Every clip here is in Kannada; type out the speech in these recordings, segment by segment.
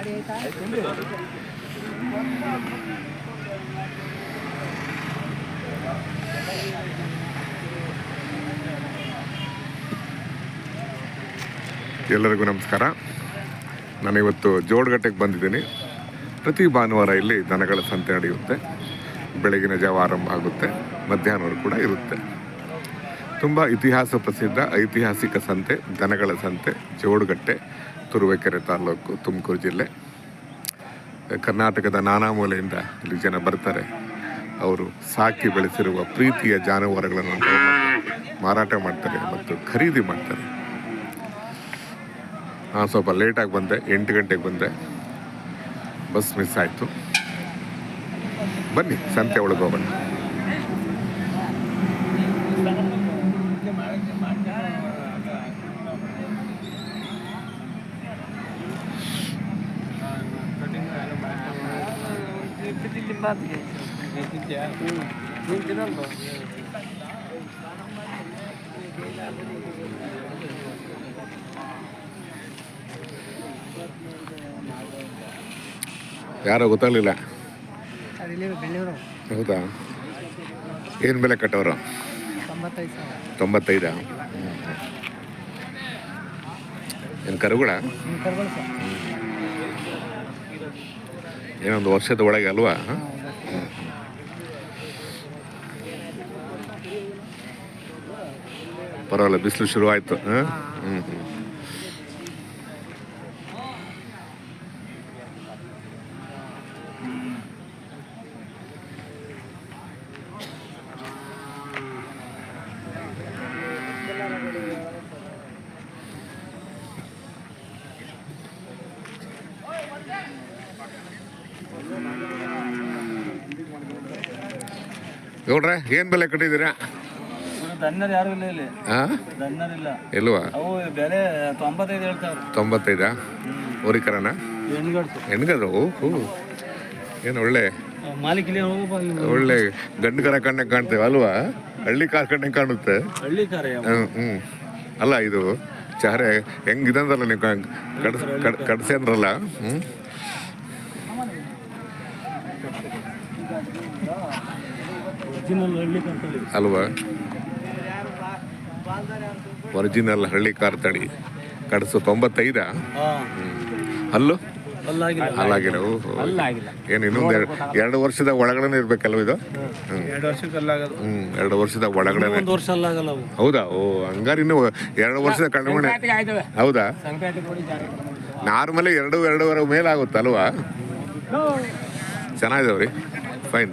ಎಲ್ಲರಿಗೂ ನಮಸ್ಕಾರ. ನಾನಿವತ್ತು ಜೋಡ್ಗಟ್ಟೆಗೆ ಬಂದಿದ್ದೀನಿ. ಪ್ರತಿ ಭಾನುವಾರ ಇಲ್ಲಿ ದನಗಳ ಸಂತೆ ನಡೆಯುತ್ತೆ. ಬೆಳಗಿನ ಜಾವ ಆರಂಭ ಆಗುತ್ತೆ. ಮಧ್ಯಾಹ್ನವರೆಗೂ ಕೂಡ ಇರುತ್ತೆ. ತುಂಬ ಇತಿಹಾಸ ಪ್ರಸಿದ್ಧ ಐತಿಹಾಸಿಕ ಸಂತೆ ದನಗಳ ಸಂತೆ ಜೋಡಗಟ್ಟೆ. ತುರುವೇಕೆರೆ ತಾಲೂಕು ತುಮಕೂರು ಜಿಲ್ಲೆ. ಕರ್ನಾಟಕದ ನಾನಾ ಮೂಲೆಯಿಂದ ಇಲ್ಲಿ ಜನ ಬರ್ತಾರೆ. ಅವರು ಸಾಕಿ ಬೆಳೆಸಿರುವ ಪ್ರೀತಿಯ ಜಾನುವಾರುಗಳನ್ನು ಮಾರಾಟ ಮಾಡ್ತಾರೆ ಮತ್ತು ಖರೀದಿ ಮಾಡ್ತಾರೆ. ನಾನು ಸ್ವಲ್ಪ ಲೇಟಾಗಿ ಬಂದೆ, ಎಂಟು ಗಂಟೆಗೆ ಬಂದೆ. ಬಸ್ ಮಿಸ್ ಆಯಿತು. ಬನ್ನಿ, ಸಂತೆ ಒಳಗೆ ಹೋಗೋಣ. ಯಾರೋ ಗೊತ್ತಾಗಲಿಲ್ಲ. ಹೌದಾ? ಏನು ಬೆಲೆ ಕಟ್ಟೋರು? ತೊಂಬತ್ತೈದ ಏನ್ ಕರುಗಳ? ಏನೊಂದು ವರ್ಷದ ಒಳಗೆ ಅಲ್ವಾ? ಪರವಾಗಿಲ್ಲ ಬಿಸಿಲು ಶುರು ಆಯಿತು ಹಾಂ? ಹ್ಞೂ ಹ್ಞೂ ನೋಡ್ರೆ ಏನು ಬೆಲೆ ಕಟ್ಟಿದ್ದೀರಾ? ದನ್ನರ್ ಯಾರು ಇಲ್ಲ ಇಲ್ಲಿ. ಹಾಂ ದನ್ನರ್ ಇಲ್ಲ. ಇಲ್ವಾ? ಅವು ಬೆಲೆ ತೊಂಬತ್ತೈದು ತೊಂಬತ್ತೈದಾ? ಹೆಣ್ಗದು ಏನು ಒಳ್ಳೆ ಒಳ್ಳೆ ಗಂಡು ಕರ ಕಣ್ಣ ಕಾಣ್ತೇವೆ ಅಲ್ವಾ? ಹಳ್ಳಿ ಕಾರ್ ಕಣ್ಣ ಕಾಣುತ್ತೆ. ಹಳ್ಳಿ ಕಾರ ಹ್ಮ್ ಅಲ್ಲ ಇದು ಚಾರೆ ಹೆಂಗಿದಂದ್ರಲ್ಲ ನೀವು ಕಡ್ಸ್ ಕಡ್- ಕಡ್ಸೆ ಅಂದ್ರಲ್ಲ ಹ್ಮ್ ಒರಿಜಿನಲ್ ಹಳ್ಳಿ ಕಂತಳಿ ಅಲ್ವಾ? ಒರಿಜಿನಲ್ ಹಳ್ಳಿ ಕಾರ್ ತಳಿ ಕಡಸು ತೊಂಬತ್ತೈದ? ಅಲ್ಲು? ಅಲ್ಲಾಗಿಲ್ಲ. ಏನು ಇನ್ನೊಂದು ಎರಡು ವರ್ಷದ ಒಳಗಡೆ ಇರ್ಬೇಕಲ್ವ ಇದು? ಹ್ಮ್. ಎರಡು ವರ್ಷದ ಒಳಗಡೆ ಹೌದಾ? ಓ ಹಂಗಾರೆ ಇನ್ನು ಎರಡು ವರ್ಷದ ಕಣ್ಮಣೆ ಹೌದಾ? ನಾರ್ಮಲಿ ಎರಡು ಎರಡೂವರೆ ಮೇಲೆ ಆಗುತ್ತಲ್ವಾ? ಚೆನ್ನಾಗಿದಾವ್ರಿ. ಫೈನ್.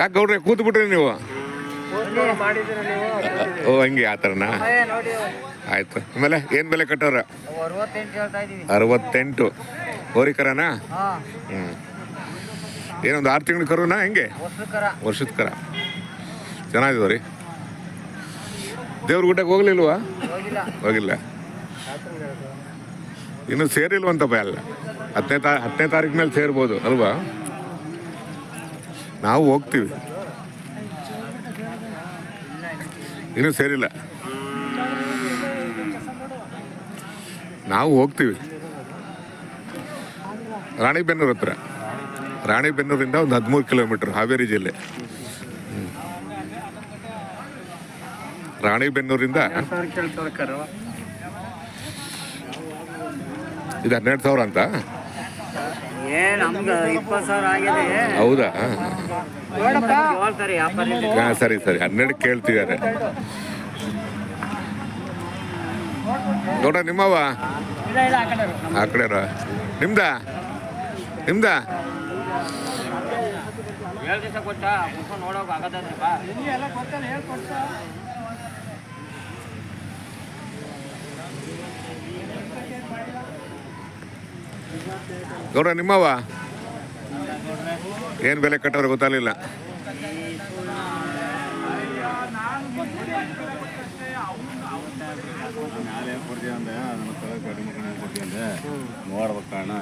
ಯಾಕೆ ಗೌಡ್ರೆ ಕೂತ್ ಬಿಟ್ರಿ ನೀವು? ಓ, ಹಂಗೆ ಆ ಥರನಾ? ಆಯ್ತು. ಆಮೇಲೆ ಏನು ಬೆಲೆ ಕಟ್ಟೋರ ಅರವತ್ತೆಂಟು. ಹೋರಿಕರನಾ ಹ್ಞೂ ಏನೊಂದು ಆರು ತಿಂಗಳು ಕರುನಾ ಹೆಂಗೆ? ವರ್ಷದ ಕರ. ಚೆನ್ನಾಗಿದೆ ರೀ ದೇವ್ರ ಗುಡ್ಡಕ್ಕೆ ಹೋಗ್ಲಿಲ್ವಾ? ಹೋಗಿಲ್ಲ. ಇನ್ನು ಸೇರಿಲ್ವಂತಪ್ಪ ಎಲ್ಲ. ಹತ್ತನೇ ತಾ, ಹತ್ತನೇ ತಾರೀಕು ಮೇಲೆ ಸೇರ್ಬೋದು, ಅಲ್ವಾ? ನಾವು ಹೋಗ್ತೀವಿ. ಇನ್ನೂ ಸೇರಿಲ್ಲ. ನಾವು ಹೋಗ್ತೀವಿ. ರಾಣಿಬೆನ್ನೂರು ಹತ್ರ. ರಾಣಿಬೆನ್ನೂರಿಂದ ಒಂದು ಹದಿಮೂರು ಕಿಲೋಮೀಟ್ರ್ ಹಾವೇರಿ ಜಿಲ್ಲೆ. ರಾಣಿಬೆನ್ನೂರಿಂದ ಇದು ಹನ್ನೆರಡು ಸಾವಿರ ಅಂತ ಏ ನಮ್ಗೆ ಇಪ್ಪತ್ತು ಸಾವಿರ ಆಗಿದೆ ಹೌದಾ? ಹಾಂ ಸರಿ ಸರಿ. ಹನ್ನೆರಡು ಕೇಳ್ತಿದ್ದಾರೆ. ನೋಡ ನಿಮ್ಮವ ಆ ಕಡೆ ಆ ಕಡೆ ನಿಮ್ದ ನಿಮ್ದ ಏಳು ದಿವಸ ಕೊಟ್ಟಾ ಕುತ್ಕೊಂಡು ನೋಡೋಕೆ ಆಗತ್ತಪ್ಪ ಗೌಡ ನಿಮ್ಮವ ಏನು ಬೆಲೆ ಕಟ್ಟೋರು ಗೊತ್ತಾಗಲಿಲ್ಲ. ನೋಡ್ಬೇಕಣ್ಣ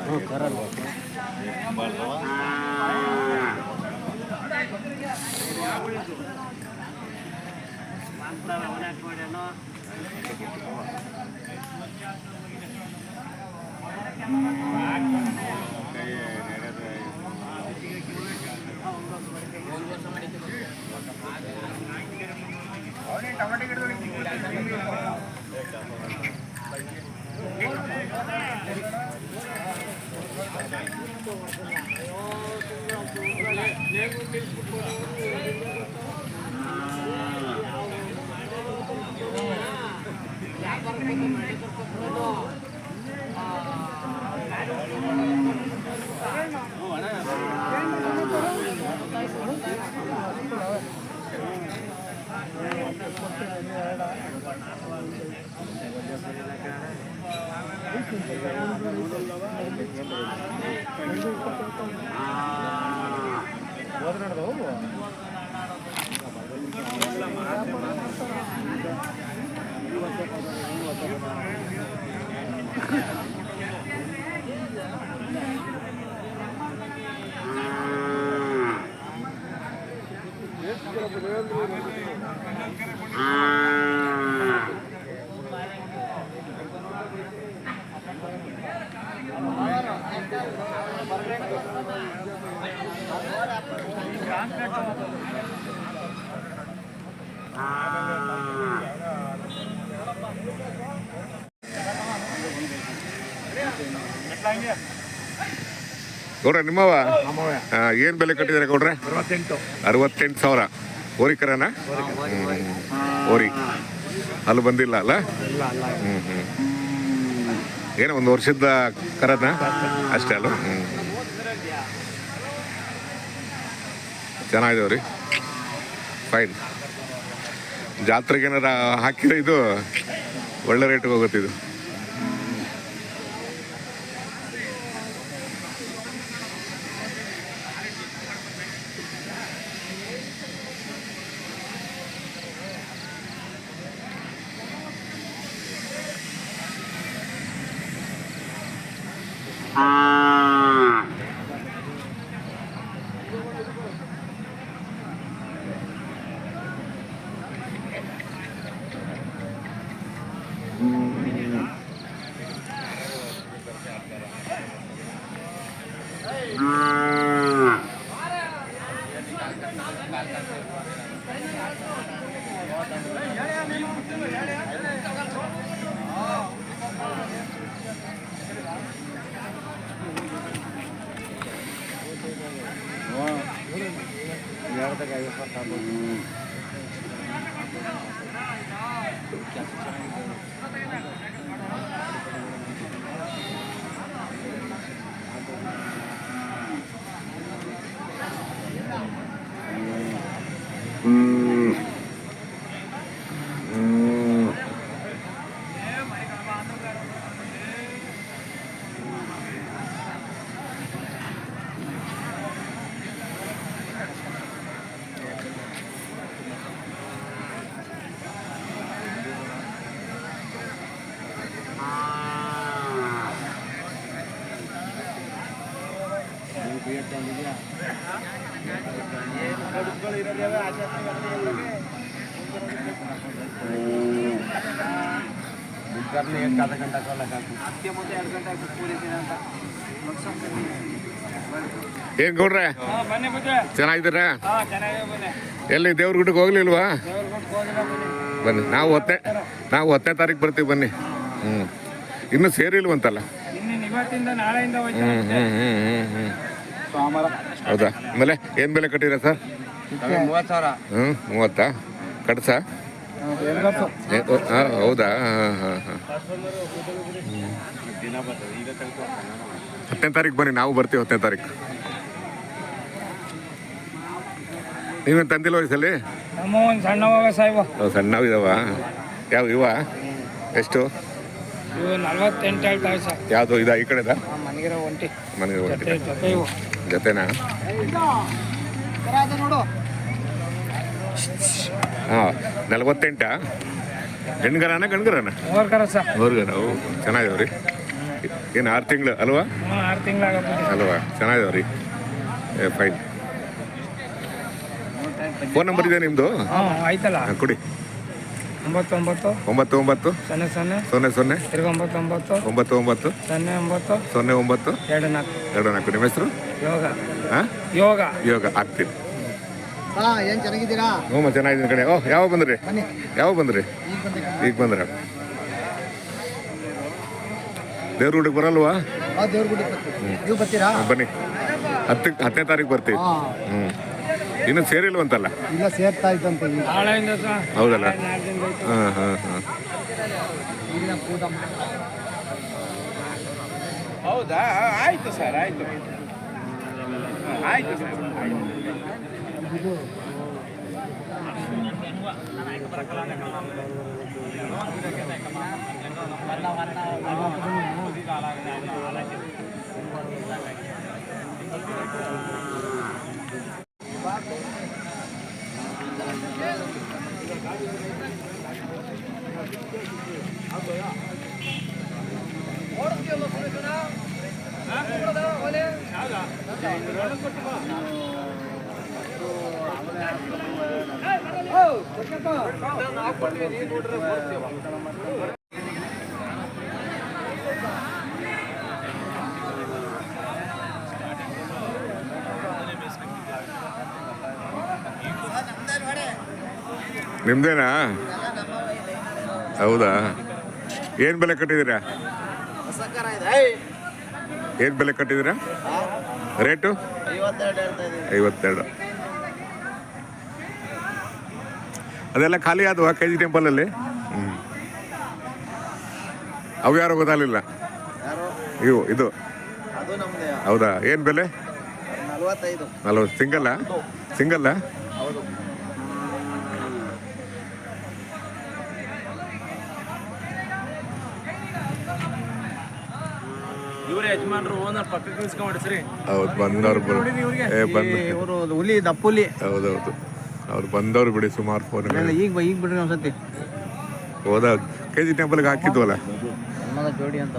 아. ಗೌಡ್ರ ನಿಮ್ಮವ ಏನು ಬೆಲೆ ಕಟ್ಟಿದ್ದಾರೆ ಗೌಡ್ರೆ? ಅರವತ್ತೆಂಟು. ಅರವತ್ತೆಂಟು ಸಾವಿರ. ಓರಿಕರನ ಓರಿ ಅಲ್ಲಿ ಬಂದಿಲ್ಲ ಅಲ್ಲ? ಹ್ಮ್ ಹ್ಞೂ ಹ್ಞೂ ಏನೋ ಒಂದು ವರ್ಷದ ಕರನ? ಅಷ್ಟೇ ಅಲ್ಲ ಹ್ಞೂ ಚೆನ್ನಾಗಿದಾವೆ ರೀ ಫೈನ್ ಜಾತ್ರೆಗೆ ಏನಾರ ಹಾಕಿರೋ ಇದು ಒಳ್ಳೆ ರೇಟ್ಗೆ ಹೋಗುತ್ತೆ ಇದು. ज़्यादा गाड़ी पर था बोल ಅದಕ್ಕೆ ಮುಂದೆ ಎರಡು ಗಂಟೆ ಅಂತ ಏನು ಗೌಡ್ರೆ? ಚೆನ್ನಾಗಿದ್ದೀರಾ? ಹಾಂ ಚೆನ್ನಾಗಿದೆ ಬನ್ನಿ ಎಲ್ಲಿ ದೇವ್ರ ಗುಡ್ಡಕ್ಕೆ ಹೋಗ್ಲಿಲ್ವಾ? ಬನ್ನಿ ನಾವು ಹೊತ್ತೆ ನಾವು ಹತ್ತನೇ ತಾರೀಕು ಬರ್ತೀವಿ ಬನ್ನಿ. ಹ್ಞೂ ಇನ್ನೂ ಸೇರಿಲ್ವಂತಲ್ಲ? ಇನ್ನು ಇವತ್ತಿಂದ ನಾಳೆಯಿಂದ ಹೋಯ್ತು ಹ್ಞೂ ಹ್ಞೂ ಹ್ಞೂ ಹ್ಞೂ ಹ್ಞೂ ಹೌದಾ? ಆಮೇಲೆ ಏನು ಬೆಲೆ ಕಟ್ಟಿರ ಸರ್? ಮೂವತ್ತು ಸಾವಿರ. ಹ್ಞೂ ಮೂವತ್ತಾ? ಕಟ್ಸ? ಹೌದಾ ಹಾಂ ಹಾಂ ಹಾಂ ಹತ್ತನೇ ತಾರೀಕು ಬನ್ನಿ ನಾವು ಬರ್ತೀವಿ ಹತ್ತನೇ ತಾರೀಕು. ನೀವೇನು ತಂದಿಲ್ಲ ಈ ಸಲ? ನಮ್ಮ ಒಂದು ಸಣ್ಣ ಇದಾವ? ಯಾವ ಇವ ಎಷ್ಟು? ಯಾವ್ದು ಇದ ಈ ಕಡೆದ? ಮನೆಗೆ ಒಂಟಿ. ಜೊತೆನಾ? ಹಾಂ. ನಲ್ವತ್ತೆಂಟಾ? ಹೆಣ್ಗರ ಗಂಡ್ಗರನ? ಮೂರು ಓ ಚೆನ್ನಾಗಿದಾವ್ರಿ. ಏನು ಆರು ತಿಂಗಳು ಅಲ್ವಾ? ಅಲ್ವಾ? ಚೆನ್ನಾಗಿದಾವ್ರಿ. ಏ ಫೈನ್. ಫೋನ್ ನಂಬರ್ ಇದೆ ನಿಮ್ಮದು ಆಯ್ತಲ್ಲ. ಕೊಡಿ. ಒಂಬತ್ತು ಒಂಬತ್ತು ಒಂಬತ್ತು ಒಂಬತ್ತು ಸೊನ್ನೆ ಸೊನ್ನೆ. ಸೊನ್ನೆ ಸೊನ್ನೆ. ಒಂಬತ್ತು ಒಂಬತ್ತು ಸೊನ್ನೆ ಒಂಬತ್ತು. ಸೊನ್ನೆ ಒಂಬತ್ತು. ಎರಡು ನಾಲ್ಕು. ಎರಡು ನಾಲ್ಕು. ನಿಮ್ಮ ಹೆಸರು? ಯೋಗ. ಹಾಂ? ಯೋಗ. ಯೋಗ. ಆಗ್ತೀನಿ. ಏನು ಚೆನ್ನಾಗಿದ್ದೀರಾ? ಹ್ಞೂ ಚೆನ್ನಾಗಿದ್ದೀನಿ ಕಡೆ ಓ ಯಾವಾಗ ಬಂದ್ರಿ? ಬನ್ನಿ. ಯಾವಾಗ ಬಂದ್ರಿ? ಈಗ ಬಂದ್ರೆ? ದೇವ್ರ ಗುಡಿಗೆ ಬರಲ್ವಾ? ನೀವು ಬರ್ತೀರಾ? ಬನ್ನಿ. ಹತ್ತು ಹತ್ತನೇ ತಾರೀಕು ಬರ್ತೀವಿ. ಹ್ಞೂ ಇನ್ನೂ ಸೇರಿಲ್ವಂತಲ್ಲ? ಇಲ್ಲ ಸೇರ್ತಾ ಇದ್ದಂತೆ ಹೌದಲ್ಲ. ಹಾಂ ಹಾಂ ಹಾಂ. ಹೌದಾ? ಆಯ್ತು ಸರ್ ಆಯ್ತು. ಆಯ್ತು ಸರ್. gitu ನಿಮ್ದೇನಾ? ಹೌದಾ? ಏನು ಬೆಲೆ ಕಟ್ಟಿದೀರಾ ಏನು ಬೆಲೆ ಕಟ್ಟಿದೀರಾ ರೇಟು? ಐವತ್ತೆರಡು ಅದೆಲ್ಲ ಖಾಲಿ ಆದವು ಕೆ ಜಿ ಟೆಂಪಲಲ್ಲಿ ಹ್ಞೂ ಅವು ಯಾರು ಗೊತ್ತಾಗಲಿಲ್ಲ? ಇವು ಇದು. ಹೌದಾ? ಏನು ಬೆಲೆ? ನಲ್ವತ್ತು. ಸಿಂಗಲ್ಲ? ಸಿಂಗಲ್ಲ? ಹೌದು. ಇವ್ರ ಯಜಮಾನ್ರು ಓನರ್ ಪಕ್ಕಕ್ಕೆ ನಿಲ್ಸ್ಕೊಂಡ್ಬಿಡಿ ಸರಿ ಹೌದು ಬಂದವ್ರು ಹುಲಿ ದಪ್ಪುಲಿ. ಹೌದೌದು. ಅವ್ರು ಬಂದವ್ರು ಬಿಡಿ ಸುಮಾರು ಫೋನ್ ಈಗ ಈಗ ಬಿಡ್ರಿ ಒಂದ್ಸತಿ. ಹೋದ ಕೆ ಜಿ ಟೆಂಪಲ್ಗೆ ಹಾಕಿದ್ವಲ್ಲ? ಜೋಡಿ ಅಂತ